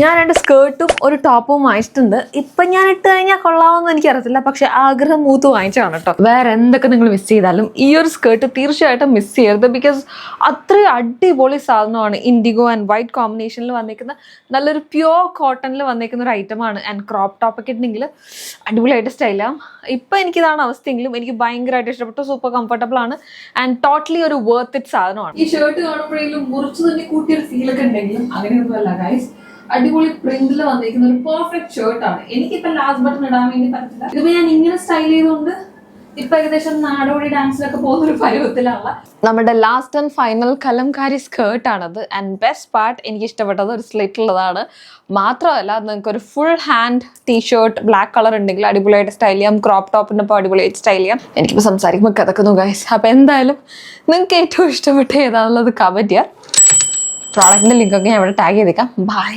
ഞാൻ രണ്ട് സ്കേർട്ടും ഒരു ടോപ്പും വാങ്ങിച്ചിട്ടുണ്ട്. ഇപ്പം ഞാൻ ഇട്ട് കഴിഞ്ഞാൽ കൊള്ളാമെന്ന് എനിക്കറിയത്തില്ല. പക്ഷെ ആഗ്രഹം മൂത്ത് വാങ്ങിച്ചതാണ് കേട്ടോ. വേറെ എന്തൊക്കെ നിങ്ങൾ മിസ് ചെയ്താലും ഈ ഒരു സ്കേർട്ട് തീർച്ചയായിട്ടും മിസ് ചെയ്യരുത്. ബിക്കോസ് അത്രയും അടിപൊളി സാധനമാണ് ഇൻഡിഗോ ആൻഡ് വൈറ്റ് കോമ്പിനേഷനിൽ വന്നിരിക്കുന്ന നല്ലൊരു പ്യുവർ കോട്ടണിൽ വന്നിരിക്കുന്ന ഒരു ഐറ്റമാണ് ആൻഡ് ക്രോപ്പ് ടോപ്പൊക്കെ ഉണ്ടെങ്കിൽ അടിപൊളിയായിട്ട് സ്റ്റൈലാം ഇപ്പം എനിക്കിതാണ് അവസ്ഥയെങ്കിലും എനിക്ക് ഭയങ്കരമായിട്ട് ഇഷ്ടപ്പെട്ടു. സൂപ്പർ കംഫർട്ടബിൾ ആണ്. ആൻഡ് ടോട്ടലി ഒരു വർത്ത് ഇറ്റ് സാധനമാണ്. ഈ ഷർട്ട് കാണുമ്പോഴെങ്കിലും മുറിച്ച് തന്നെ കൂട്ടിയൊരു ഫീലൊക്കെ ഉണ്ടെങ്കിലും അങ്ങനെയൊന്നുമല്ല ഗൈസ് അടിപൊളി പ്രിന്റിൽ വന്നിരിക്കുന്ന ഒരു പെർഫെക്റ്റ് ഷർട്ട് ആണ്. എനിക്കിപ്പോ ലാസ്റ്റ് ബട്ടൺ ഇടാൻ വേണ്ടി പറ്റില്ല ഇതിപ്പോ ഞാൻ ഇങ്ങനെ സ്റ്റൈൽ ചെയ്തുകൊണ്ട് ഇപ്പൊ ഏകദേശം നാടോടി ഡാൻസിലൊക്കെ പോകുന്ന ഒരു പരുവത്തിലാണ് നമ്മുടെ last and final kalamkari skirt ആണത്. ആൻഡ് ബെസ്റ്റ് പാർട്ട് എനിക്ക് ഇഷ്ടപ്പെട്ടത് ഒരു സ്ലിറ്റ് ഉള്ളതാണ്. മാത്രമല്ല നിങ്ങൾക്ക് ഒരു full hand T-shirt black colour ഉണ്ടെങ്കിൽ അടിപൊളിയായിട്ട് സ്റ്റൈൽ ചെയ്യാം. ക്രോപ്പ് ടോപ്പിന്റെ ഇപ്പോൾ അടിപൊളിയായിട്ട് സ്റ്റൈൽ ചെയ്യാം. എനിക്കിപ്പോൾ സംസാരിക്കുമ്പോൾ കിടക്കുന്നു ഗൈസ് അപ്പോൾ എന്തായാലും നിങ്ങൾക്ക് ഏറ്റവും ഇഷ്ടപ്പെട്ട ഏതാണെന്നുള്ളത് കമന്റ് ചെയ്യാം പ്രോഡക്റ്റിന്റെ ലിങ്കൊക്കെ ഞാൻ ഇവിടെ ടാഗ് ചെയ്തേക്കാം. ബൈ